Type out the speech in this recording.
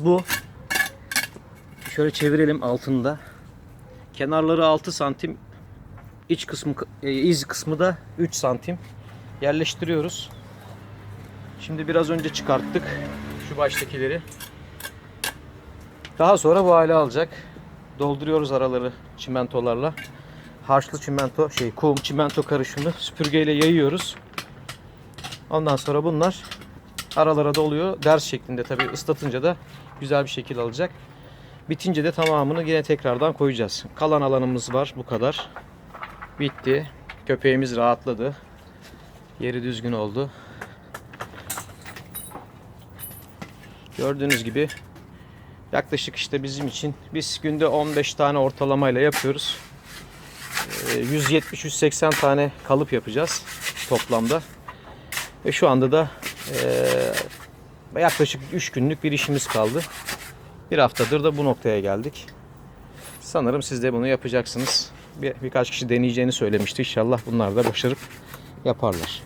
bu. Şöyle çevirelim altında. Kenarları 6 santim. iç kısmı e, iz kısmı da 3 santim. Yerleştiriyoruz. Şimdi biraz önce çıkarttık şu baştakileri. Daha sonra bu hale alacak. Dolduruyoruz araları çimentolarla. Harçlı çimento, şey kum çimento karışımı süpürgeyle yayıyoruz. Ondan sonra bunlar aralara doluyor. Ders şeklinde tabii ıslatınca da güzel bir şekil alacak. Bitince de tamamını yine tekrardan koyacağız. Kalan alanımız var bu kadar. Bitti. Köpeğimiz rahatladı. Yeri düzgün oldu. Gördüğünüz gibi yaklaşık işte bizim için biz günde 15 tane ortalamayla yapıyoruz. Ee, 170-180 tane kalıp yapacağız toplamda. Ve şu anda da eee, yaklaşık 3 günlük bir işimiz kaldı. Bir haftadır da bu noktaya geldik. Sanırım siz de bunu yapacaksınız. Bir, birkaç kişi deneyeceğini söylemişti. İnşallah bunlar da başarıp yaparlar.